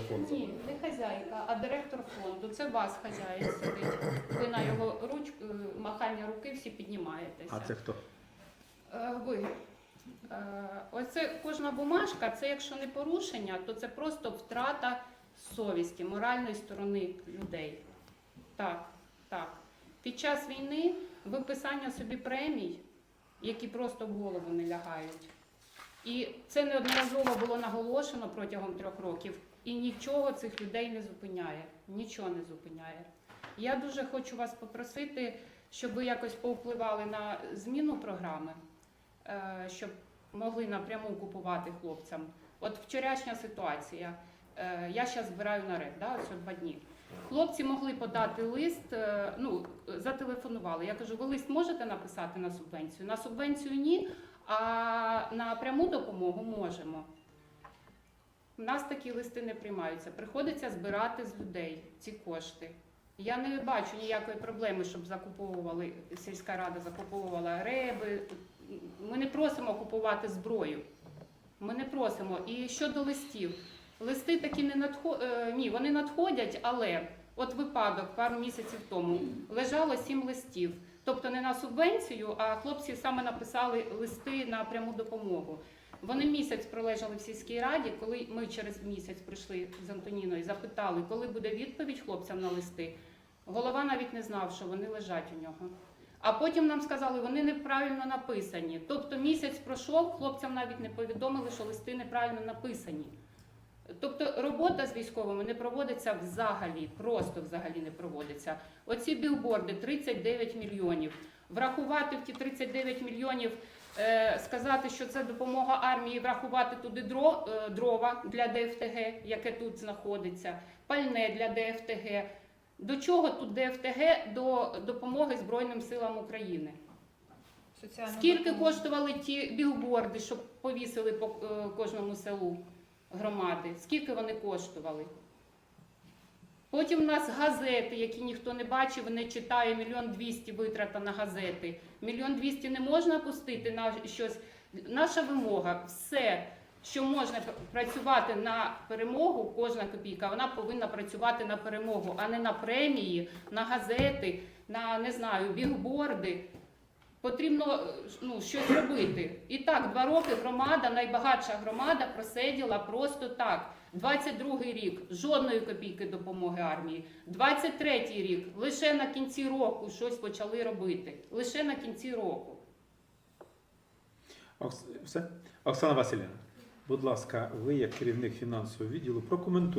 фонд? Ні, не хазяйка, а директор фонду. Це вас хазяїн сидить. Ви на його руч... е, махання руки всі піднімаєтеся. А це хто? Е, Ви. Е, Оце кожна бумажка, це якщо не порушення, то це просто втрата совісті, моральної сторони людей. Так, так. Під час війни виписання собі премій, які просто в голову не лягають. І це неодноразово було наголошено протягом трьох років. І нічого цих людей не зупиняє. Нічого не зупиняє. Я дуже хочу вас попросити, щоб ви якось повпливали на зміну програми, е, щоб могли напряму купувати хлопцям. От вчорашня ситуація. Е, Я зараз збираю наряд, да, ось два дні. Хлопці могли подати лист, е, ну, зателефонували. Я кажу, ви лист можете написати на субвенцію? На субвенцію ні, а на пряму допомогу можемо. У нас такі листи не приймаються. Приходиться збирати з людей ці кошти. Я не бачу ніякої проблеми, щоб закуповували сільська рада закуповувала реби. Ми не просимо купувати зброю. Ми не просимо. І щодо листів, листи такі не надходять. Ні, вони надходять, але от випадок пару місяців тому лежало сім листів. Тобто не на субвенцію, а хлопці саме написали листи на пряму допомогу. Вони місяць пролежали в сільській раді. Коли ми через місяць прийшли з Антоніною, запитали, коли буде відповідь хлопцям на листи. Голова навіть не знав, що вони лежать у нього. А потім нам сказали, вони неправильно написані. Тобто місяць пройшов, хлопцям навіть не повідомили, що листи неправильно написані. Тобто робота з військовими не проводиться взагалі, просто взагалі не проводиться. Оці білборди 39 мільйонів. Врахувати в ті 39 мільйонів, е, сказати, що це допомога армії, врахувати туди е, дрова для ДФТГ, яке тут знаходиться, пальне для ДФТГ. До чого тут ДФТГ до допомоги Збройним силам України? Скільки коштували ті білборди, щоб повісили по е, кожному селу громади? Скільки вони коштували? Потім у нас газети, які ніхто не бачив, не читає, мільйон двісті витрата на газети. Мільйон двісті не можна пустити на щось. Наша вимога все, що можна працювати на перемогу, кожна копійка, вона повинна працювати на перемогу, а не на премії, на газети, на не знаю, бігборди. Потрібно е, ну, щось робити. І так, два роки громада, найбагатша громада, просиділа просто так. 22-й рік жодної копійки допомоги армії. 23-й рік лише на кінці року щось почали робити. Лише на кінці року. Окс- Все? Оксана Васильівна, будь ласка, ви як керівник фінансового відділу прокоментуйте.